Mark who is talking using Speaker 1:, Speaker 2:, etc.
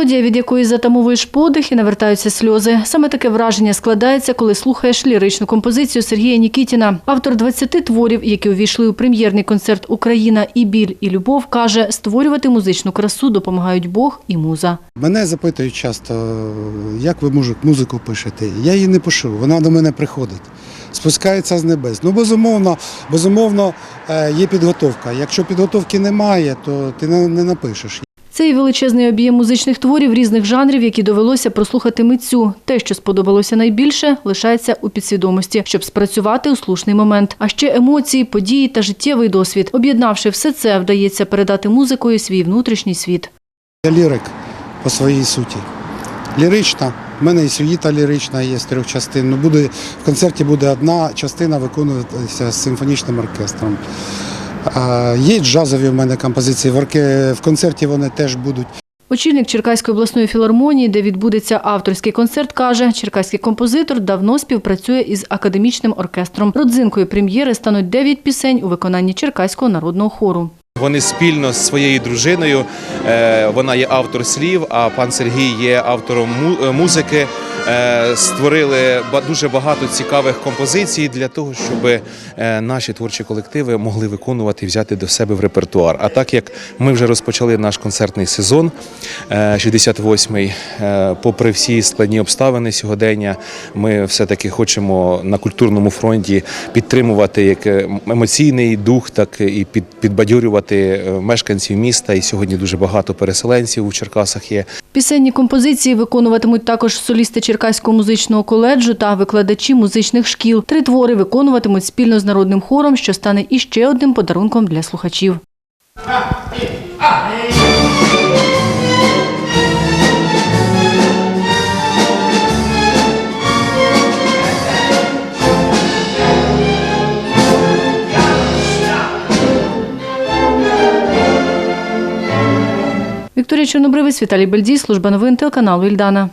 Speaker 1: Мелодія, від якої затамовуєш подих і навертаються сльози. Саме таке враження складається, коли слухаєш ліричну композицію Сергія Нікітіна. Автор 20 творів, які увійшли у прем'єрний концерт Україна і біль, і любов, каже, створювати музичну красу допомагають Бог і муза.
Speaker 2: Мене запитують часто, як ви музику пишете. Я її не пишу, вона до мене приходить. Спускається з небес. Ну, безумовно, безумовно, е, є підготовка. Якщо підготовки немає, то ти не напишеш.
Speaker 1: Цей величезний об'єм музичних творів різних жанрів, які довелося прослухати митцю. Те, що сподобалося найбільше, лишається у підсвідомості, щоб спрацювати у слушний момент. А ще емоції, події та життєвий досвід. Об'єднавши все це, вдається передати музикою свій внутрішній світ.
Speaker 2: Я лірик по своїй суті. Лірична. У мене і сюїта лірична є з трьох частин. Ну, буде, в концерті буде одна частина виконуватися з симфонічним оркестром. Є джазові в мене композиції. В, орке... в концерті вони теж будуть.
Speaker 1: Очільник Черкаської обласної філармонії, де відбудеться авторський концерт, каже, черкаський композитор давно співпрацює із академічним оркестром. Родзинкою прем'єри стануть дев'ять пісень у виконанні Черкаського народного хору.
Speaker 3: Вони спільно з своєю дружиною. е, Вона є автор слів, а пан Сергій є автором му- е, музики. Е, Створили дуже багато цікавих композицій для того, щоб е, наші творчі колективи могли виконувати і взяти до себе в репертуар. А так як ми вже розпочали наш концертний сезон, е, 68-й, е, попри всі складні обставини сьогодення, ми все-таки хочемо на культурному фронті підтримувати як емоційний дух, так і підбадьорювати мешканців міста. І сьогодні дуже багато переселенців у Черкасах є.
Speaker 1: Пісенні композиції виконуватимуть також солісти Черкаського музичного коледжу та викладачі музичних шкіл. Три твори виконуватимуть спільно з народним хором, що стане іще одним подарунком для слухачів. Вікторія Чорнобривець, Віталій Бельдій, служба новин телеканалу Ільдана.